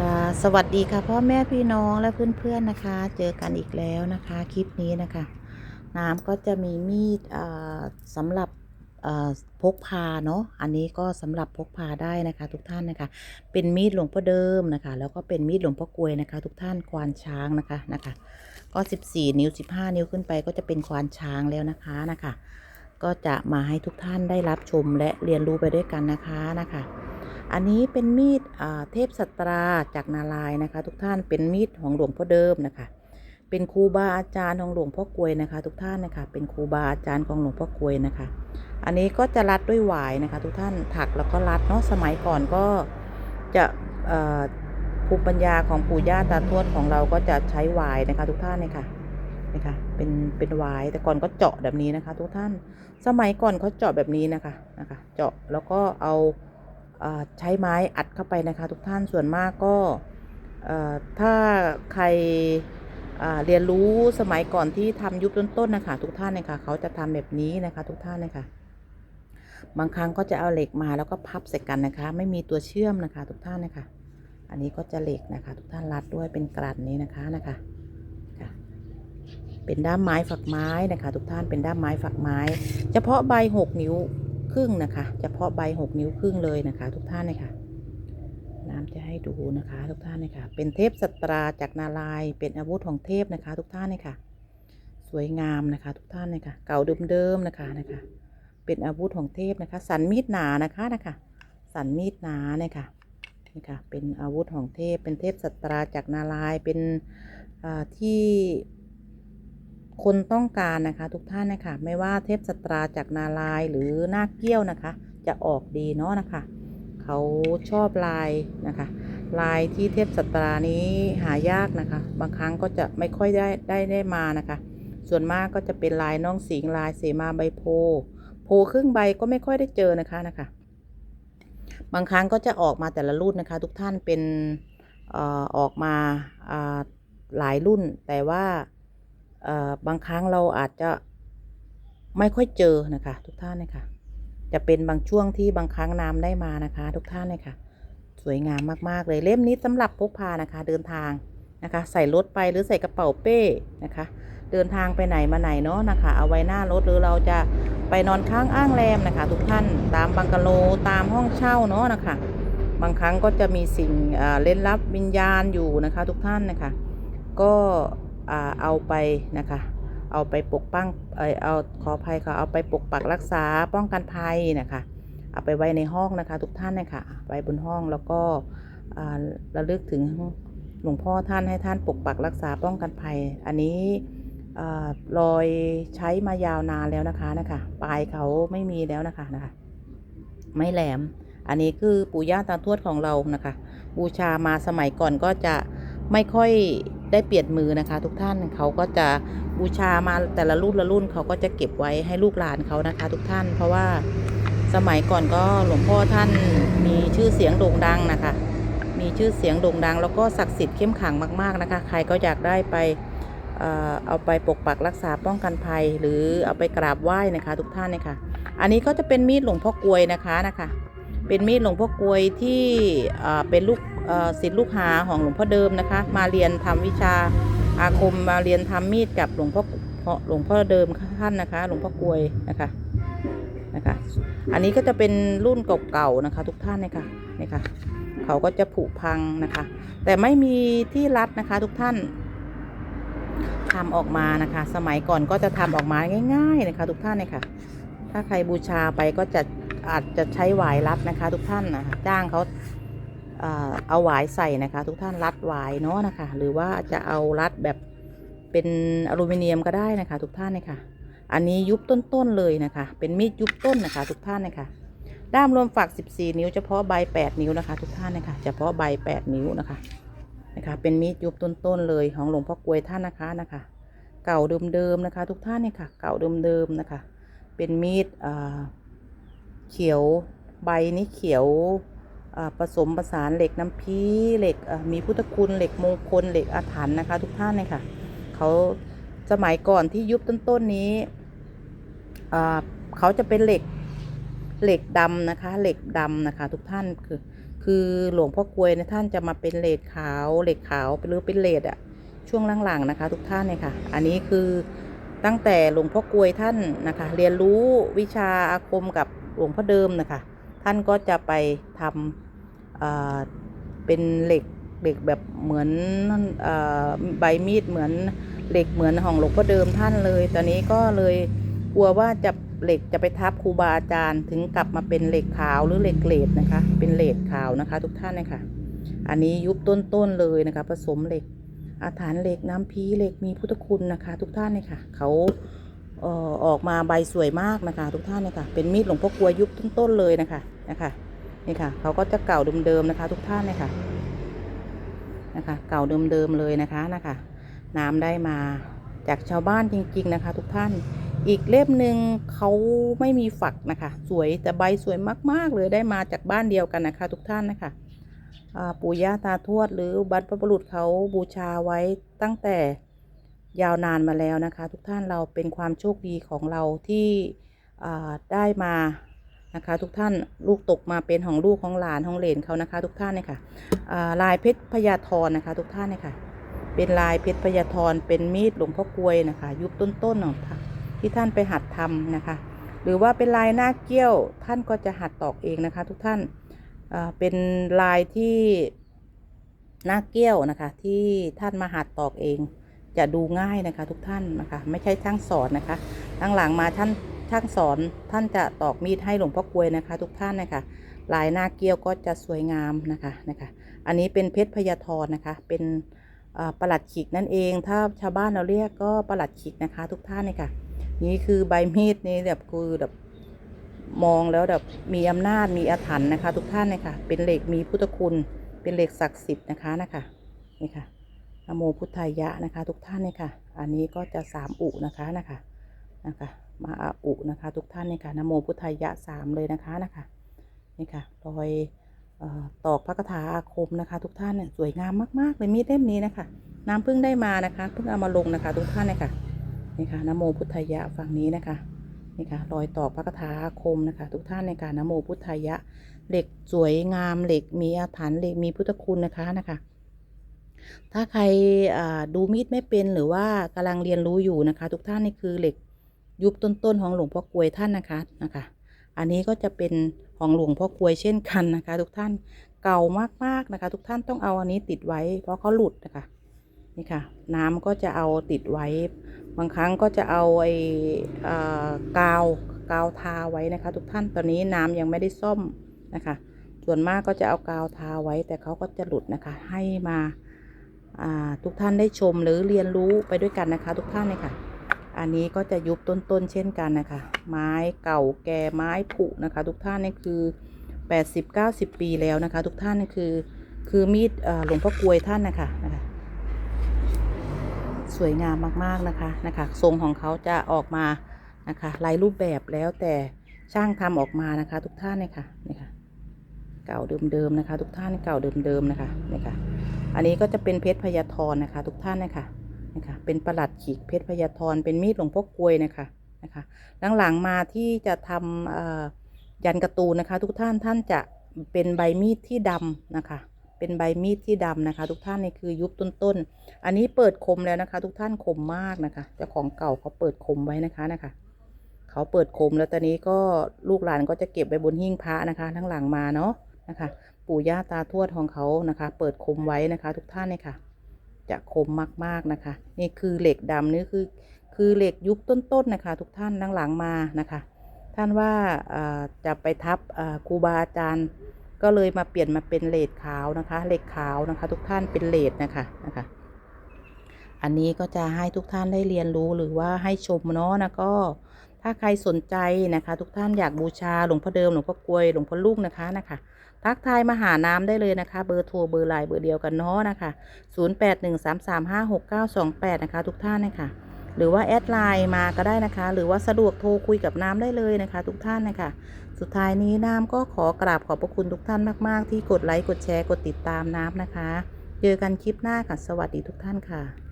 ค่ะสวัสดีค่ะพ่อแม่พี่น้องและเพื่อนๆนะคะ เจอกันอีกแล้วนะคะคลิปนี้นะคะ น้ำก็จะมีมีดสำหรับพกพาเนาะอันนี้ก็สำหรับพกพาได้นะคะ ทุกท่านนะคะ เป็นมีดหลวงพ่อเดิมนะคะ แล้วก็เป็นมีดหลวงพ่อกลวยนะคะ ทุกท่านควานช้างนะคะนะคะ ก็ 14 นิ้ว 15 นิ้วขึ้นไปก็จะเป็นควานช้างแล้วนะคะนะคะ ก็จะมาให้ทุกท่านได้รับชมและเรียนรู้ไปด้วยกันนะคะนะคะ อันนี้เป็นมีดเทพสตราจากนารายนะคะ ทุกท่านเป็นมีดของหลวงพ่อเดิมนะคะ เป็นครูบาอาจารย์ของหลวงพ่อกวยนะคะ ทุกท่านนะคะ เป็นครูบาอาจารย์ของหลวงพ่อกวยนะคะ อันนี้ก็จะรัดด้วยหวายนะคะ ทุกท่านถักแล้วก็รัดเนาะสมัยก่อนก็จะภูมิปัญญาของปู่ย่าตาทวดของเราก็จะใช้หวายนะคะ ทุกท่านเนี่ยค่ะนี่ค่ะเป็นเป็นหวายแต่ก่อนก็เจาะแบบนี้นะคะ ทุกท่านสมัยก่อนเขาเจาะแบบนี้นะคะนะคะ เจาะแล้วก็เอา ใช้ไม้อัดเข้าไปนะคะ ทุกท่านส่วนมากก็ถ้าใครเรียนรู้สมัยก่อนที่ทำยุคต้นๆนะคะ ทุกท่านนะคะเขาจะทำแบบนี้นะคะ ทุกท่านนะคะบางครั้งก็จะเอาเหล็กมาแล้วก็พับใส่กันนะคะ ไม่มีตัวเชื่อมนะคะ ทุกท่านนะคะ อันนี้ก็จะเหล็กนะคะ ทุกท่านรัดด้วยเป็นกลัดนี้นะคะนะคะค่ะเป็นด้ามไม้ฝักไม้นะคะ ทุกท่านเป็นด้ามไม้ฝักไม้ เฉพาะใบหกนิ้ว ครึ่งนะคะเฉพาะใบหกนิ้วครึ่งเลยนะคะ ทุกท่านเลยค่ะน้ำจะให้ดูนะคะ ทุกท่านเลยค่ะ เป็นเทพสตราจากนารายเป็นอาวุธของเทพนะคะ ทุกท่านเลยค่ะ สวยงามนะคะ ทุกท่านเลยค่ะ เก่าเดิมๆนะคะนะคะ เป็นอาวุธของเทพนะคะ สันมีดหนานะคะนะคะ สันมีดหนาเนี่ยค่ะนี่ค่ะ เป็นอาวุธของเทพ เป็นเทพสตราจากนารายเป็นที่ คนต้องการนะคะ ทุกท่านนะคะไม่ว่าเทพสตราจากนาลายหรือนาคเกี้ยวนะคะ จะออกดีเนาะนะคะเขาชอบลายนะคะ ลายที่เทพสตรานี้หายากนะคะ บางครั้งก็จะไม่ค่อยได้ได้ได้มานะคะ ส่วนมากก็จะเป็นลายน้องสิงลายเสมาใบโพโพครึ่งใบก็ไม่ค่อยได้เจอนะคะนะคะ บางครั้งก็จะออกมาแต่ละรุ่นนะคะ ทุกท่านเป็นอออกมาหลายรุ่นแต่ว่า บางครั้งเราอาจจะไม่ค่อยเจอนะคะ ทุกท่านนะคะจะเป็นบางช่วงที่บางครั้งน้ำได้มานะคะ ทุกท่านเลยค่ะ สวยงามมากๆเลยเล่มนี้สำหรับพกพานะคะ เดินทางนะคะ ใส่รถไปหรือใส่กระเป๋าเป้นะคะ เดินทางไปไหนมาไหนเนาะนะคะ เอาไว้หน้ารถหรือเราจะไปนอนค้างอ้างแรมนะคะ ทุกท่านตามบังกะโลตามห้องเช่าเนาะนะคะ บางครั้งก็จะมีสิ่งเล่นลับวิญญาณอยู่นะคะ ทุกท่านนะคะ ก็ เอาไปนะคะ เอาไปปกป้องเออเอาขออภัยค่ะ เอาไปปกปักรักษาป้องกันภัยนะคะ เอาไปไว้ในห้องนะคะ ทุกท่านนะคะไว้บนห้องแล้วก็อ่าระลึกถึงหลวงพ่อท่านให้ท่านปกปักรักษาป้องกันภัย อันนี้อ่ารอยใช้มายาวนานแล้วนะคะนะคะปลายเขาไม่มีแล้วนะคะนะคะ ไม่แหลม อันนี้คือปู่ย่าตาทวดของเรานะคะ บูชามาสมัยก่อนก็จะไม่ค่อย ได้เปลี่ยนมือนะคะ ทุกท่านเขาก็จะบูชามาแต่ละรุ่นละรุ่นเขาก็จะเก็บไว้ให้ลูกหลานเขานะคะ ทุกท่าน เพราะว่าสมัยก่อนก็หลวงพ่อท่านมีชื่อเสียงโด่งดังนะคะ มีชื่อเสียงโด่งดัง แล้วก็ศักดิ์สิทธิ์เข้มขังมาก ๆนะคะ ใครก็อยากได้ไปเอ่อเอาไปปกปักรักษาป้องกันภัย หรือเอาไปกราบไหว้นะคะ ทุกท่านเนะคะอันนี้ก็จะเป็นมีดหลวงพ่อกลวยนะคะนะคะ เป็นมีดหลวงพ่อกลวยที่อ่าเป็นลูก ศิษย์ลูกหาของหลวงพ่อเดิมนะคะ มาเรียนทำวิชาอาคมมาเรียนทำมีดกับหลวงพ่อหลวงพ่อเดิมท่านนะคะ หลวงพ่อกลวยนะคะนะคะ อันนี้ก็จะเป็นรุ่นเก่าๆนะคะ ทุกท่านนะคะนี่ค่ะเขาก็จะผุพังนะคะ แต่ไม่มีที่รัดนะคะ ทุกท่านทำออกมานะคะ สมัยก่อนก็จะทำออกมาง่าย ๆนะคะ ทุกท่านเนี่ยค่ะ ถ้าใครบูชาไปก็จะอาจจะใช้หวายรัดนะคะ ทุกท่านนะคะจ้างเขา เอาหวายใส่นะคะ ทุกท่านรัดหวายเนาะนะคะ หรือว่าจะเอารัดแบบเป็นอลูมิเนียมก็ได้นะคะ ทุกท่านนะคะอันนี้ยุบต้นๆเลยนะคะ เป็นมีดยุบต้นนะคะ ทุกท่านนะคะด้ามรวมฝัก 14 นิ้วเฉพาะใบ 8 นิ้วนะคะ ทุกท่านนะคะเฉพาะใบ 8 นิ้วนะคะนะคะ เป็นมีดยุบต้นๆเลยของหลวงพ่อกลวยท่านนะคะนะคะ เก่าเดิมๆนะคะ ทุกท่านเนี่ยค่ะ เก่าเดิมๆนะคะ เป็นมีดเขียวใบนี้เขียว ผสมผสานเหล็กน้ำพีเหล็กมีพุทธคุณเหล็กมงคลเหล็กอาถรรพ์นะคะ ทุกท่านเลยค่ะเขาสมัยก่อนที่ยุบต้นๆนี้เขาจะเป็นเหล็กเหล็กดำนะคะ เหล็กดำนะคะ ทุกท่านคือคือหลวงพ่อกลวยนี่ยท่านจะมาเป็นเลดขาวเหล็กขาวหรือเป็นเลดอะช่วงหลังๆนะคะ ทุกท่านเนี่ยค่ะ อันนี้คือตั้งแต่หลวงพ่อกลวยท่านนะคะ เรียนรู้วิชาอาคมกับหลวงพ่อเดิมนะคะ ท่านก็จะไปทำเป็นเหล็กเหล็กแบบเหมือนอใบมีดเหมือนเหล็กเหมือนของหลวงพ่อเดิมท่านเลย ตอนนี้ก็เลยกลัวว่าจะเหล็กจะไปทับครูบาอาจารย์ถึงกลับมาเป็นเหล็กขาวหรือเหล็กเลดนะคะ เป็นเหลดขาวนะคะ ทุกท่านนะคะ อันนี้ยุคต้นๆเลยนะคะ ผสมเหล็ก อาถรรพ์เหล็กน้ำพีเหล็กมีพุทธคุณนะคะ ทุกท่านเลยค่ะเขา ออออกมาใบสวยมากนะคะ ทุกท่านเลยค่ะ เป็นมีดหลวงพ่อกลวยยุคต้นๆเลยนะคะนะคะนี่ค่ะเขาก็จะเก่าเดิมๆนะคะ ทุกท่านเลยค่ะนะคะ เก่าเดิมๆเลยนะคะนะคะ น้ำได้มาจากชาวบ้านจริง ๆนะคะ ทุกท่านอีกเล่มหนึ่งเขาไม่มีฝักนะคะ สวยแต่ใบสวยมาก ๆ เลยได้มาจากบ้านเดียวกันนะคะ ทุกท่านนะคะปู่ย่าตาทวดหรือบรรพบุรุษเขาบูชาไว้ตั้งแต่ ยาวนานมาแล้วนะคะ ทุกท่านเราเป็นความโชคดีของเราที่ได้มานะคะ ทุกท่านลูกตกมาเป็นของลูกของหลานของเหลนเขานะคะ ทุกท่านเนี่ยค่ะลายเพชรพญาธรนะคะ ทุกท่านเนี่ยค่ะ เป็นลายเพชรพญาธรเป็นมีดหลวงพ่อกลวยนะคะ ยุคต้นๆของท่านที่ท่านไปหัดทำนะคะ หรือว่าเป็นลายหน้าเกี้ยวท่านก็จะหัดตอกเองนะคะ ทุกท่านเป็นลายที่หน้าเกี้ยวนะคะ ที่ท่านมาหัดตอกเอง จะดูง่ายนะคะทุกท่านนะคะ ไม่ใช่ช่างสอนนะคะหลังๆมาท่านช่างสอนท่านจะตอกมีดให้หลวงพ่อกวยนะคะ ทุกท่านนะคะลายหน้าเกี้ยวก็จะสวยงามนะคะนะคะ อันนี้เป็นเพชรพยาธรนะคะ เป็นประหลัดขิกนั่นเอง ถ้าชาวบ้านเราเรียกก็ประหลัดขิกนะคะ ทุกท่านเลยค่ะ นี่คือใบมีดนี่แบบคือแบบมองแล้วแบบมีอำนาจมีอาถรรพ์นะคะ ทุกท่านเลยค่ะ เป็นเหล็กมีพุทธคุณ เป็นเหล็กศักดิ์สิทธิ์นะคะนะคะนี่ค่ะ นโมพุทธายะนะคะ ทุกท่านเลยค่ะ อันนี้ก็จะสามอุนะคะนะคะนะคะ มาอุนะคะ ทุกท่านเลยค่ะนโมพุทธายะสามเลยนะคะนะคะนี่ค่ะรอยตอกพระคาถาอาคมนะคะ ทุกท่านเนี่ยสวยงามมากๆเลยมีดเล่มนี้นะคะ น้ำพิ่งได้มานะคะเพิ่งเอามาลงนะคะ ทุกท่านเลยค่ะนี่ค่ะนโมพุทธายะฝั่งนี้นะคะนี่ค่ะรอยต่อพระคาถาอาคมนะคะ ทุกท่านในการนโมพุทธายะเหล็กสวยงามเหล็กมีอาถรรพ์เหล็กมีพุทธคุณนะคะนะคะ ถ้าใครดูมีดไม่เป็นหรือว่ากำลังเรียนรู้อยู่นะคะ ทุกท่านนี่คือเหล็กยุคต้นๆของหลวงพ่อกลวยท่านนะคะนะคะ อันนี้ก็จะเป็นของหลวงพ่อกลวยเช่นกันนะคะ ทุกท่านเก่ามากๆนะคะ ทุกท่านต้องเอาอันนี้ติดไว้ เพราะเขาหลุดนะคะนี่ค่ะ น้ำก็จะเอาติดไว้ บางครั้งก็จะเอาไอ้กาวกาวทาไว้นะคะ ทุกท่านตอนนี้น้ำยังไม่ได้ซ่อมนะคะ ส่วนมากก็จะเอากาวทาไว้แต่เขาก็จะหลุดนะคะ ให้มา ทุกท่านได้ชมหรือเรียนรู้ไปด้วยกันนะคะ ทุกท่านเลยค่ะ อันนี้ก็จะยุบต้นๆเช่นกันนะคะ ไม้เก่าแก่ไม้ผุนะคะ ทุกท่านนี่คือ 80-90 ปีแล้วนะคะ ทุกท่านนี่คือคือมีดหลวงพ่อกลวยท่านนะคะนะคะสวยงามมากๆนะคะนะคะทรงของเขาจะออกมานะคะลายรูปแบบแล้วแต่ช่างทำออกมานะคะ ทุกท่านเนี่ยค่ะนี่ค่ะ เก่าเดิมๆนะคะ ทุกท่านเก่าเดิมๆนะคะนี่ค่ะ อันนี้ก็จะเป็นเพชรพยาธรนะคะ ทุกท่านนะคะนี่ค่ะเป็นประหลัดขีกเพชรพยาธรเป็นมีดหลวงพ่อกลวยนะคะนะคะหลังๆมาที่จะทำยันกร์ตูนนะคะ ทุกท่านท่านจะเป็นใบมีดที่ดำนะคะ เป็นใบมีดที่ดำนะคะ ทุกท่านนี่คือยุบต้นๆอันนี้เปิดคมแล้วนะคะ ทุกท่านคมมากนะคะเจ้าของเก่าเขาเปิดคมไว้นะคะนะคะเขาเปิดคมแล้วตอนนี้ก็ลูกหลานก็จะเก็บไว้บนหิ้งพระนะคะทั้งหลังมาเนาะ นะคะ ปู่ย่าตาทวดของเขานะคะ เปิดคมไว้นะคะ ทุกท่านเนี่ยค่ะ จะคมมากๆนะคะ นี่คือเหล็กดำนี่คือคือเหล็กยุคต้นๆนะคะ ทุกท่านหลังๆมานะคะ ท่านว่าจะไปทับครูบาอาจารย์ก็เลยมาเปลี่ยนมาเป็นเลดขาวนะคะเหล็กขาวนะคะ ทุกท่านเป็นเลดนะคะนะคะ อันนี้ก็จะให้ทุกท่านได้เรียนรู้หรือว่าให้ชมเนาะนะก็ถ้าใครสนใจนะคะ ทุกท่านอยากบูชาหลวงพ่อเดิมหลวงพ่อกลวยหลวงพ่อลูกนะคะนะคะ ทักทายมาหาน้ำได้เลยนะคะ เบอร์โทรเบอร์ไลน์เบอร์เดียวกันเนาะนะคะ0813356928 นะคะ ทุกท่านนะคะหรือว่าแอดไลน์มาก็ได้นะคะ หรือว่าสะดวกโทรคุยกับน้ำได้เลยนะคะ ทุกท่านนะคะ สุดท้ายนี้น้ำก็ขอกราบขอบพระคุณทุกท่านมากๆ ที่กดไลค์กดแชร์กดติดตามน้ำนะคะ เจอกันคลิปหน้าค่ะ สวัสดีทุกท่านค่ะ